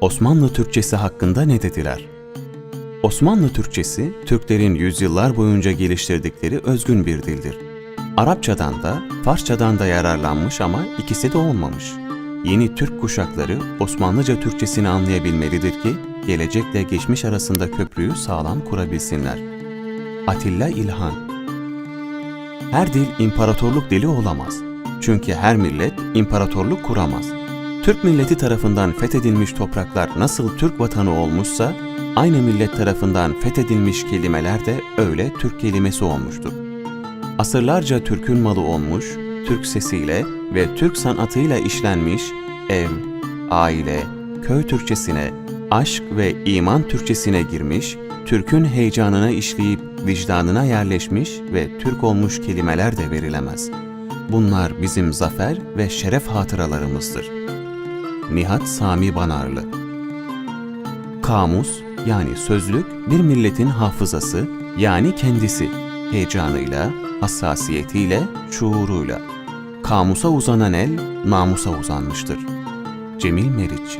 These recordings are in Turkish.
Osmanlı Türkçesi hakkında ne dediler? Osmanlı Türkçesi, Türklerin yüzyıllar boyunca geliştirdikleri özgün bir dildir. Arapçadan da, Farsçadan da yararlanmış ama ikisi de olmamış. Yeni Türk kuşakları Osmanlıca Türkçesini anlayabilmelidir ki, gelecekle geçmiş arasında köprüyü sağlam kurabilsinler. Atilla İlhan Her dil imparatorluk dili olamaz. Çünkü her millet imparatorluk kuramaz. Türk milleti tarafından fethedilmiş topraklar nasıl Türk vatanı olmuşsa, aynı millet tarafından fethedilmiş kelimeler de öyle Türk kelimesi olmuştur. Asırlarca Türk'ün malı olmuş, Türk sesiyle ve Türk sanatıyla işlenmiş ev, aile, köy Türkçesine, aşk ve iman Türkçesine girmiş, Türk'ün heyecanına işleyip vicdanına yerleşmiş ve Türk olmuş kelimeler de verilemez. Bunlar bizim zafer ve şeref hatıralarımızdır. Nihat Sami Banarlı Kamus yani sözlük bir milletin hafızası yani kendisi heyecanıyla, hassasiyetiyle, şuuruyla. Kamusa uzanan el namusa uzanmıştır. Cemil Meriç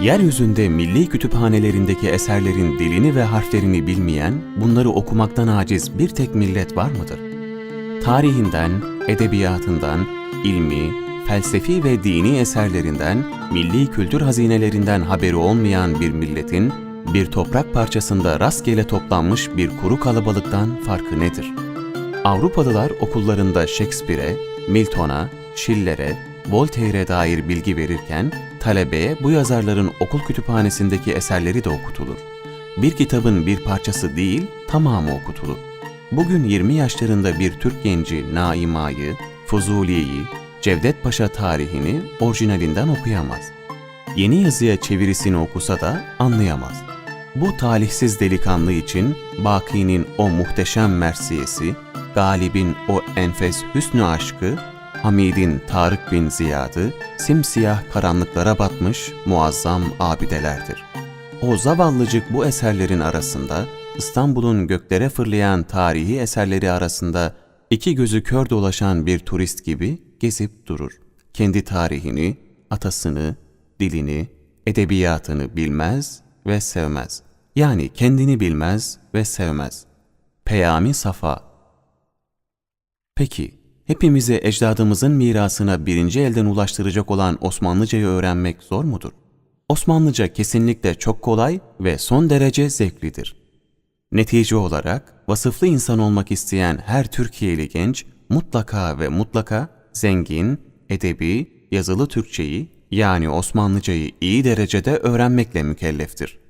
Yeryüzünde milli kütüphanelerindeki eserlerin dilini ve harflerini bilmeyen, bunları okumaktan aciz bir tek millet var mıdır? Tarihinden, edebiyatından, ilmi, felsefi ve dini eserlerinden, milli kültür hazinelerinden haberi olmayan bir milletin, bir toprak parçasında rastgele toplanmış bir kuru kalabalıktan farkı nedir? Avrupalılar okullarında Shakespeare'e, Milton'a, Schiller'e, Voltaire'e dair bilgi verirken, talebeye bu yazarların okul kütüphanesindeki eserleri de okutulur. Bir kitabın bir parçası değil, tamamı okutulur. Bugün 20 yaşlarında bir Türk genci Naima'yı, Fuzuli'yi, Cevdet Paşa tarihini orijinalinden okuyamaz. Yeni yazıya çevirisini okusa da anlayamaz. Bu talihsiz delikanlı için Baki'nin o muhteşem mersiyesi, Galib'in o enfes hüsnü aşkı, Hamid'in Tarık bin Ziyad'ı simsiyah karanlıklara batmış muazzam abidelerdir. O zavallıcık bu eserlerin arasında İstanbul'un göklere fırlayan tarihi eserleri arasında iki gözü kör dolaşan bir turist gibi gezip durur. Kendi tarihini, atasını, dilini, edebiyatını bilmez ve sevmez. Yani kendini bilmez ve sevmez. Peyami Safa Peki, hepimizi ecdadımızın mirasına birinci elden ulaştıracak olan Osmanlıcayı öğrenmek zor mudur? Osmanlıca kesinlikle çok kolay ve son derece zevklidir. Netice olarak vasıflı insan olmak isteyen her Türkiye'li genç mutlaka ve mutlaka zengin, edebi, yazılı Türkçeyi yani Osmanlıcayı iyi derecede öğrenmekle mükelleftir.